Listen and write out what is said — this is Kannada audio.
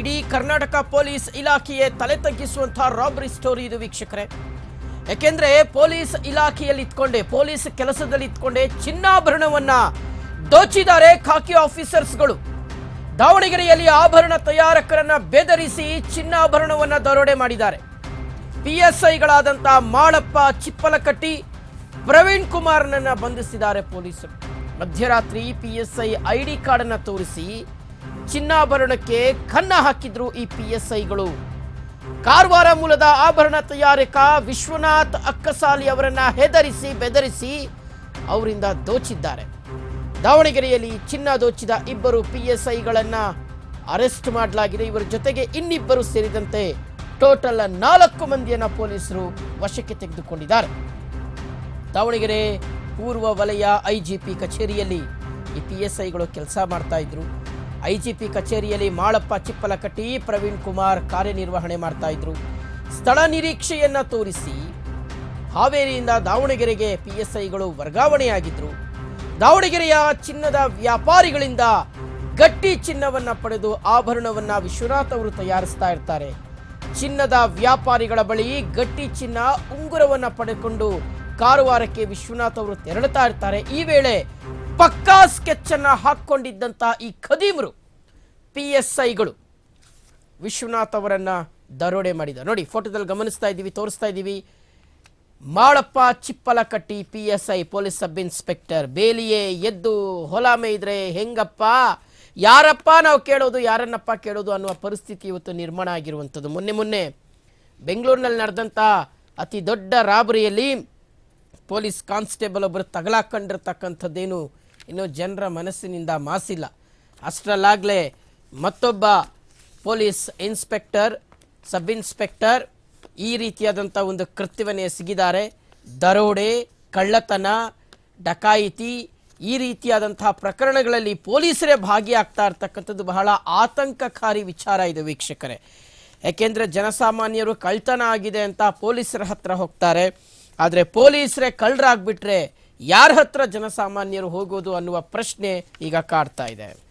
ಇಡೀ ಕರ್ನಾಟಕ ಪೊಲೀಸ್ ಇಲಾಖೆಯೇ ತಲೆ ತಗ್ಗಿಸುವಂತಹ ರಾಬರಿ ಸ್ಟೋರಿ ಇದು ವೀಕ್ಷಕರೇ. ಯಾಕೆಂದ್ರೆ ಪೊಲೀಸ್ ಇಲಾಖೆಯಲ್ಲಿ ಇತ್ಕೊಂಡೆ ಪೊಲೀಸ್ ಕೆಲಸದಲ್ಲಿ ಇತ್ಕೊಂಡೆ ಚಿನ್ನಾಭರಣವನ್ನ ದೋಚಿದ್ದಾರೆ ಖಾಕಿ ಆಫೀಸರ್ಸ್ಗಳು ದಾವಣಗೆರೆಯಲ್ಲಿ ಆಭರಣ ತಯಾರಕರನ್ನ ಬೆದರಿಸಿ ಚಿನ್ನಾಭರಣವನ್ನ ದರೋಡೆ ಮಾಡಿದ್ದಾರೆ. ಪಿಎಸ್ಐಗಳಾದಂತಹ ಮಾಳಪ್ಪ, ಚಿಪ್ಪಲಕಟ್ಟಿ, ಪ್ರವೀಣ್ ಕುಮಾರ್ನನ್ನ ಬಂಧಿಸಿದ್ದಾರೆ ಪೊಲೀಸರು. ಮಧ್ಯರಾತ್ರಿ ಪಿಎಸ್ಐ ಐಡಿ ಕಾರ್ಡ್ ಅನ್ನ ತೋರಿಸಿ ಚಿನ್ನಾಭರಣಕ್ಕೆ ಕನ್ನ ಹಾಕಿದ್ರು ಈ ಪಿಎಸ್ಐಗಳು. ಕಾರವಾರ ಮೂಲದ ಆಭರಣ ತಯಾರಕ ವಿಶ್ವನಾಥ್ ಅಕ್ಕಸಾಲಿ ಅವರನ್ನ ಹೆದರಿಸಿ ಬೆದರಿಸಿ ಅವರಿಂದ ದೋಚಿದ್ದಾರೆ. ದಾವಣಗೆರೆಯಲ್ಲಿ ಚಿನ್ನ ದೋಚಿದ ಇಬ್ಬರು ಪಿಎಸ್ಐಗಳನ್ನ ಅರೆಸ್ಟ್ ಮಾಡಲಾಗಿದೆ. ಇವರ ಜೊತೆಗೆ ಇನ್ನಿಬ್ಬರು ಸೇರಿದಂತೆ ಟೋಟಲ್ ನಾಲ್ಕು ಮಂದಿಯನ್ನ ಪೊಲೀಸರು ವಶಕ್ಕೆ ತೆಗೆದುಕೊಂಡಿದ್ದಾರೆ. ದಾವಣಗೆರೆ ಪೂರ್ವ ವಲಯ ಐಜಿಪಿ ಕಚೇರಿಯಲ್ಲಿ ಈ ಪಿ ಎಸ್ ಐಗಳು ಕೆಲಸ ಮಾಡ್ತಾ ಇದ್ರು. ಐಜಿಪಿ ಕಚೇರಿಯಲ್ಲಿ ಮಾಳಪ್ಪ ಚಿಪ್ಪಲಕಟ್ಟಿ ಪ್ರವೀಣ್ ಕುಮಾರ್ ಕಾರ್ಯನಿರ್ವಹಣೆ ಮಾಡ್ತಾ ಇದ್ರು. ಸ್ಥಳ ನಿರೀಕ್ಷೆಯನ್ನ ತೋರಿಸಿ ಹಾವೇರಿಯಿಂದ ದಾವಣಗೆರೆಗೆ ಪಿಎಸ್ಐಗಳು ಎಸ್ ಐಗಳು ವರ್ಗಾವಣೆಯಾಗಿದ್ರು. ದಾವಣಗೆರೆಯ ಚಿನ್ನದ ವ್ಯಾಪಾರಿಗಳಿಂದ ಗಟ್ಟಿ ಚಿನ್ನವನ್ನ ಪಡೆದು ಆಭರಣವನ್ನ ವಿಶ್ವನಾಥ್ ಅವರು ತಯಾರಿಸ್ತಾ ಇರ್ತಾರೆ. ಚಿನ್ನದ ವ್ಯಾಪಾರಿಗಳ ಬಳಿ ಗಟ್ಟಿ ಚಿನ್ನ ಉಂಗುರವನ್ನ ಪಡೆದುಕೊಂಡು ಕಾರವಾರಕ್ಕೆ ವಿಶ್ವನಾಥ್ ಅವರು ತೆರಳುತ್ತಾ ಇರ್ತಾರೆ. ಈ ವೇಳೆ ಪಕ್ಕಾ ಸ್ಕೆಚ್ ಅನ್ನ ಈ ಖದೀಮರು, ಪಿ ಎಸ್ ಐಗಳು. ವಿಶ್ವನಾಥ್ ಅವರನ್ನ ದರೋಡೆ ಮಾಡಿದ. ನೋಡಿ, ಫೋಟೋದಲ್ಲಿ ಗಮನಿಸ್ತಾ ಇದ್ದೀವಿ, ತೋರಿಸ್ತಾ ಇದ್ದೀವಿ. Malappa Chippalakatti, P S I police sub inspector. ಬೇಲಿಯೇ, ಎದ್ದು ಹೊಲ ಇದ್ರೆ ಹೆಂಗಪ್ಪ? ಯಾರಪ್ಪ ನಾವು ಕೇಳೋದು, ಯಾರನ್ನಪ್ಪ ಕೇಳೋದು ಅನ್ನುವ ಪರಿಸ್ಥಿತಿ ಇವತ್ತು ನಿರ್ಮಾಣ ಆಗಿರುವಂಥದ್ದು. ಮೊನ್ನೆ ಮೊನ್ನೆ ಬೆಂಗಳೂರಿನಲ್ಲಿ ನಡೆದಂಥ ಅತಿ ದೊಡ್ಡ ರಾಬರಿಯಲ್ಲಿ ಪೊಲೀಸ್ ಕಾನ್ಸ್ಟೇಬಲ್ ಒಬ್ಬರು ತಗಲಾಕೊಂಡಿರ್ತಕ್ಕಂಥದ್ದೇನು ಇನ್ನು ಜನರ ಮನಸ್ಸಿನಿಂದ ಮಾಸಿಲ್ಲ. ಅಷ್ಟರಲ್ಲಾಗಲೇ ಮತ್ತೊಬ್ಬ ಪೊಲೀಸ್ ಇನ್ಸ್ಪೆಕ್ಟರ್, ಸಬ್ ಇನ್ಸ್ಪೆಕ್ಟರ್ ಈ ರೀತಿಯಾದಂಥ ಒಂದು ಕೃತ್ಯವನ್ನು ಎಸಗಿದ್ದಾರೆ. ದರೋಡೆ, ಕಳ್ಳತನ, ಡಕಾಯಿತಿ ಈ ರೀತಿಯಾದಂತಹ ಪ್ರಕರಣಗಳಲ್ಲಿ ಪೊಲೀಸರೇ ಭಾಗಿಯಾಗ್ತಾ ಇರ್ತಕ್ಕಂಥದ್ದು ಬಹಳ ಆತಂಕಕಾರಿ ವಿಚಾರ ಇದು ವೀಕ್ಷಕರೇ. ಯಾಕೆಂದರೆ ಜನಸಾಮಾನ್ಯರು ಕಳ್ತನ ಆಗಿದೆ ಅಂತ ಪೊಲೀಸರ ಹತ್ರ ಹೋಗ್ತಾರೆ. ಆದರೆ ಪೊಲೀಸರೇ ಕಳ್ಳರಾಗ್ಬಿಟ್ರೆ ಯಾರ ಹತ್ರ ಜನಸಾಮಾನ್ಯರು ಹೋಗೋದು ಅನ್ನುವ ಪ್ರಶ್ನೆ ಈಗ ಕಾಡ್ತಾ ಇದೆ.